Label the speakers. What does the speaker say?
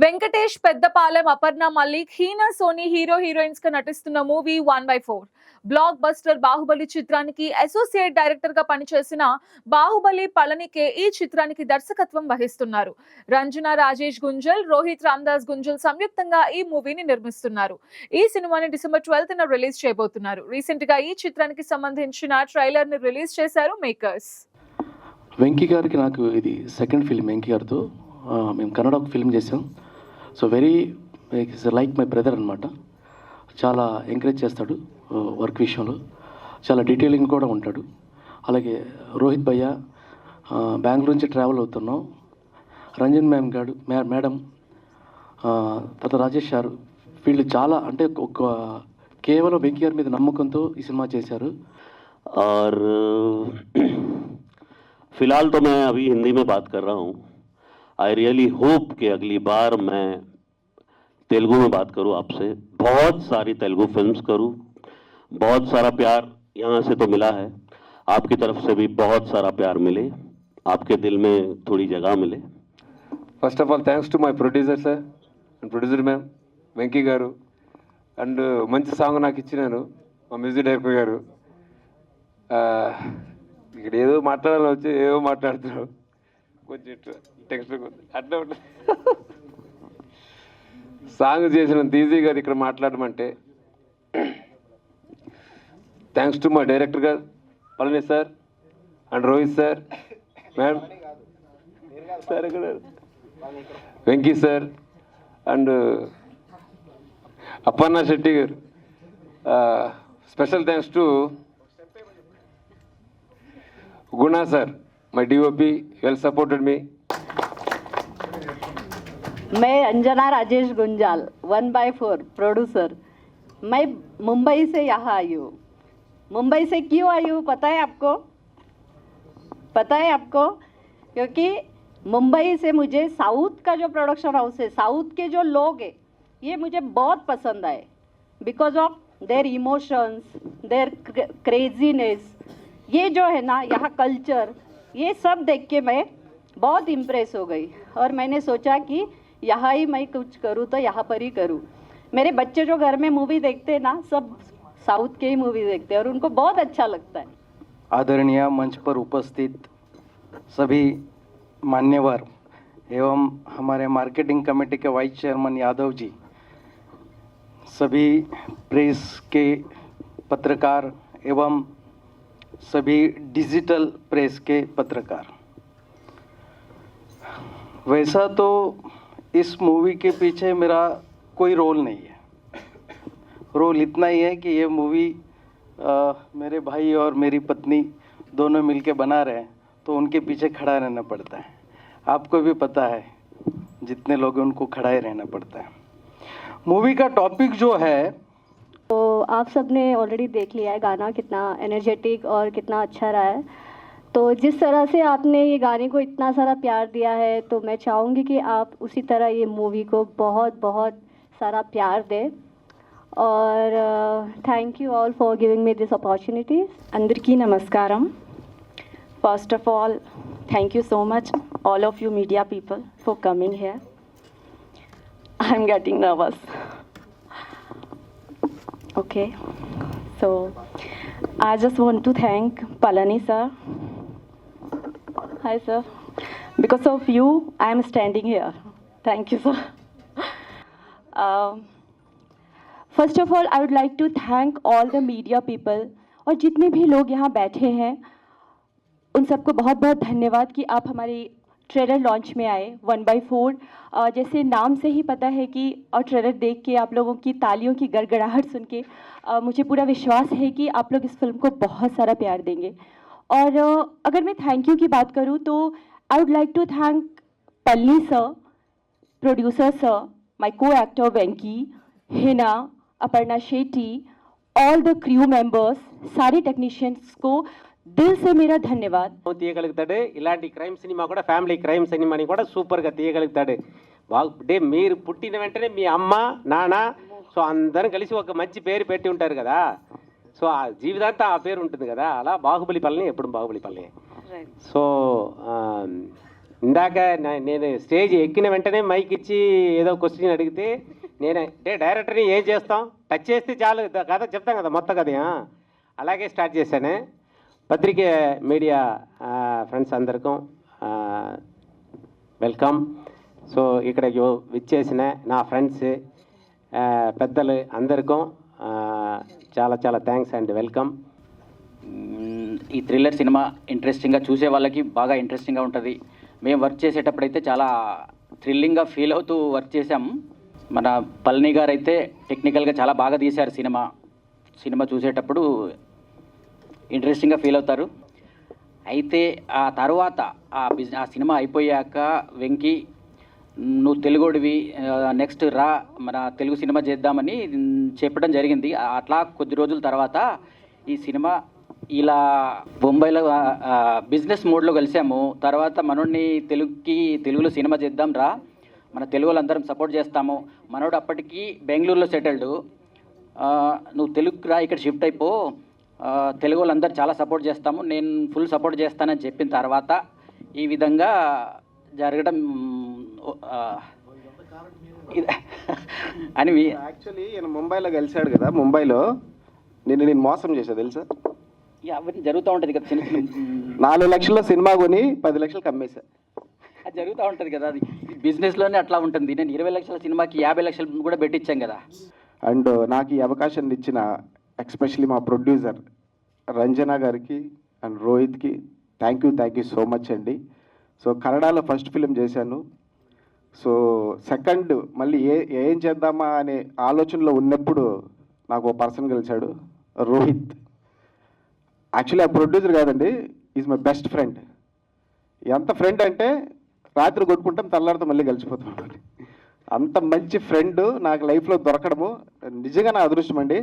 Speaker 1: Venkatesh Peddapalem Aparna Mallik Heena Sony hero హీరోయిన్స్గా నటిస్తున్న movie one by four. Blockbuster Baahubali చిత్రానికి అసోసియేట్ డైరెక్టర్గా పనిచేసిన బాహుబలి పళనికే ఈ చిత్రానికి దర్శకత్వం వహిస్తున్నారు. రంజన రాజేష్ గుంజల్ రోహిత్ రామ్దాస్ గుంజల్ సంయుక్తంగా ఈ మూవీని నిర్మిస్తున్నారు. ఈ సినిమాని డిసెంబర్ ట్వెల్త్ న రిలీజ్ చేయబోతున్నారు. రీసెంట్గా ఈ చిత్రానికి సంబంధించిన ట్రైలర్ని రిలీజ్ చేశారు మేకర్స్.
Speaker 2: వెంకీ గారికి నాకు ఇది సెకండ్ ఫిల్మ్ వెంకీ గారితో. మేము కన్నడ ఒక ఫిల్మ్ చేసాం so very is like my brother అనమాట చాలా ఎంకరేజ్ చేస్తాడు వర్క్ విషయంలో చాలా డీటెయిలింగ్ కూడా ఉంటాడు అలాగే రోహిత్ భయ్య ఆ, బెంగళూరు నుంచి ట్రావెల్ అవుతున్నాం రంజన్ మ్యామ్ గారు మే- మేడం ఆ, తర్వాత రాజేష్ గారు వీళ్ళు చాలా అంటే ఒక కేవలం వెంకీ గారి మీద నమ్మకంతో ఈ సినిమా చేశారు
Speaker 3: और फिलहाल तो मैं अभी हिंदी में बात कर रहा हूँ आई रियली होप कि अगली बार मैं तेलुगु में बात करूँ आपसे बहुत सारी तेलुगु फिल्म्स करूँ बहुत सारा प्यार यहाँ से तो मिला है आपकी तरफ से भी बहुत सारा प्यार मिले आपके दिल में थोड़ी जगह मिले
Speaker 4: first of all thanks to my producer sir and producer ma'am Venky garu and మంచి సాంగ్ నాకు ఇచ్చినారు మా మ్యూజిక్ డైరెక్టర్ గారు ఆ, ఇక్కడ ఏదో మాట్లాడాలని వచ్చి ఏదో మాట్లాడుతున్నారు కొంచెం టెక్స్ట్ అట్లా ఉంటుంది. సాంగ్ చేసినంత ఇక్కడ మాట్లాడమంటే థ్యాంక్స్ టు మా డైరెక్టర్ గారు Palani sir and Rohit sir ma'am sir ఇక్కడ వెంకీ సార్ అండ్ అప్పన్న శెట్టి గారు. Special thanks to Guna sir my DOP well supported me
Speaker 5: मैं Anjana Rajesh Gunjal one by four producer मैं मुंबई से यहाँ आई हूँ। मुंबई से क्यों आई हूँ, पता है आपको? पता है आपको? क्योंकि मुंबई से मुझे साउथ का जो प्रोडक्शन हाउस है, साउथ के जो लोग हैं, ये मुझे बहुत पसंद आए। Because of their emotions their craziness ये जो है ना, यहाँ कल्चर ये सब देख के मैं बहुत इम्प्रेस हो गई। और मैंने सोचा कि यहाँ ही मैं कुछ करूँ तो यहाँ पर ही करूँ। मेरे बच्चे जो घर में मूवी देखते हैं ना, सब साउथ के ही मूवी देखते हैं और उनको बहुत अच्छा लगता है।
Speaker 6: आदरणीय मंच पर उपस्थित सभी मान्यवर एवं हमारे मार्केटिंग कमेटी के वाइस चेयरमैन यादव जी, सभी प्रेस के पत्रकार एवं सभी डिजिटल प्रेस के पत्रकार। वैसा तो इस मूवी के पीछे मेरा कोई रोल नहीं है। रोल इतना ही है कि ये मूवी मेरे भाई और मेरी पत्नी दोनों मिलके बना रहे हैं तो उनके पीछे खड़ा रहना पड़ता है। आपको भी पता है, जितने लोग हैं उनको खड़ा ही रहना पड़ता है। मूवी का टॉपिक जो है
Speaker 7: तो आप सबने ऑलरेडी देख लिया है गाना, कितना एनर्जेटिक और कितना अच्छा रहा है। तो जिस तरह से आपने ये गाने को इतना सारा प्यार दिया है तो मैं चाहूँगी कि आप उसी तरह ये मूवी को बहुत बहुत सारा प्यार दें। और thank you all for giving me this opportunity अंदर
Speaker 8: की नमस्कारम। First of all thank you so much all of you media people for coming here I am getting nervous okay so I just want to thank Palani sir Hi, sir. Because of you, I am standing here. Thank you, sir. Um, first of all I would like to thank all the media people और जितने भी लोग यहाँ बैठे हैं उन सबको बहुत बहुत धन्यवाद कि आप हमारी ट्रेलर लॉन्च में आए वन बाई फोर जैसे नाम से ही पता है कि और ट्रेलर देख के आप लोगों की तालियों की गड़गड़ाहट सुन के uh, मुझे पूरा विश्वास है कि आप लोग इस फ़िल्म को बहुत सारा प्यार देंगे और अ, अगर मैं थैंक यू की बात करूँ तो I would like to thank Palli sir producer sir my को actor Venky Hina Aparna Shetty all the crew members सारे टेक्नीशियंस को दिल से मेरा धन्यवाद
Speaker 9: తీయగలుగుతాడు ఇలాంటి క్రైమ్ సినిమా కూడా ఫ్యామిలీ క్రైమ్ సినిమాని కూడా సూపర్గా తీయగలుగుతాడు బాగు అంటే మీరు పుట్టిన వెంటనే మీ అమ్మ నాన్న సో అందరం కలిసి ఒక మంచి పేరు పెట్టి ఉంటారు కదా సో ఆ జీవితాంతా ఆ పేరు ఉంటుంది కదా అలా బాహుబలి పల్లని ఎప్పుడు బాహుబలి పల్లి. సో ఇందాక నేను స్టేజ్ ఎక్కిన వెంటనే మైక్ ఇచ్చి ఏదో క్వశ్చన్ అడిగితే నేను అంటే డైరెక్టర్ని ఏం చేస్తాం? టచ్ చేస్తే చాలు కథ చెప్తాం కదా మొత్తం కథ? అలాగే స్టార్ట్ చేశాను. పత్రిక మీడియా ఫ్రెండ్స్ అందరికీ వెల్కమ్ సో ఇక్కడ యో- విచ్చేసిన నా ఫ్రెండ్స్ పెద్దలు అందరికీ చాలా చాలా థ్యాంక్స్ అండ్ వెల్కమ్
Speaker 10: ఈ థ్రిల్లర్ సినిమా ఇంట్రెస్టింగ్గా చూసే వాళ్ళకి బాగా ఇంట్రెస్టింగ్గా ఉంటుంది. మేము వర్క్ చేసేటప్పుడు అయితే చాలా థ్రిల్లింగ్గా ఫీల్ అవుతూ వర్క్ చేసాం మన పళని గారు అయితే టెక్నికల్గా చాలా బాగా తీశారు సినిమా. సినిమా చూసేటప్పుడు ఇంట్రెస్టింగ్గా ఫీల్ అవుతారు. అయితే ఆ తర్వాత ఆ బిజ్ ఆ సినిమా అయిపోయాక వెంకీ నువ్వు తెలుగుడివి నెక్స్ట్ రా మన తెలుగు సినిమా చేద్దామని చెప్పడం జరిగింది. అట్లా కొద్ది రోజుల తర్వాత ఈ సినిమా ఇలా బొంబాయిలో బిజినెస్ మోడ్లో కలిసాము. తర్వాత మనోడిని తెలుగుకి తెలుగులో సినిమా చేద్దాం రా మన తెలుగు వాళ్ళందరం సపోర్ట్ చేస్తాము. మనోడు అప్పటికి బెంగళూరులో సెటిల్డ్ నువ్వు తెలుగు రా ఇక్కడ షిఫ్ట్ అయిపో. తెలుగు వాళ్ళందరూ చాలా సపోర్ట్ చేస్తాము. నేను ఫుల్ సపోర్ట్ చేస్తానని చెప్పిన తర్వాత ఈ విధంగా జరగడం అని మీ
Speaker 11: యాక్చువల్లీ ఈయన ముంబైలో కలిశాడు కదా ముంబైలో. నిన్ను నేను మోసం చేశా తెలుసా?
Speaker 10: అవన్నీ జరుగుతూ ఉంటుంది కదా చిన్న
Speaker 11: నాలుగు లక్షల్లో సినిమా కొని పది లక్షలు కమ్మేశా.
Speaker 10: అది జరుగుతూ ఉంటుంది కదా అది బిజినెస్లోనే అట్లా ఉంటుంది. నేను ఇరవై లక్షల సినిమాకి యాభై లక్షలు కూడా పెట్టించాం కదా.
Speaker 11: అండ్ నాకు ఈ అవకాశాన్ని ఇచ్చిన ఎక్స్పెషలీ మా ప్రొడ్యూసర్ రంజన గారికి and రోహిత్కి thank you thank you so much అండి. సో కన్నడలో ఫస్ట్ ఫిలిం చేశాను. సో సెకండ్ మళ్ళీ ఏ ఏం చేద్దామా అనే ఆలోచనలో ఉన్నప్పుడు నాకు ఒక పర్సన్ కలిశాడు రోహిత్. యాక్చువల్లీ ఆ ప్రొడ్యూసర్ కాదండి ఈజ్ మై బెస్ట్ ఫ్రెండ్ ఎంత ఫ్రెండ్ అంటే రాత్రి కొట్టుకుంటాం తెల్లారితో మళ్ళీ కలిసిపోతాం అంత మంచి ఫ్రెండ్ నాకు లైఫ్లో దొరకడము నిజంగా నా అదృష్టం అండి.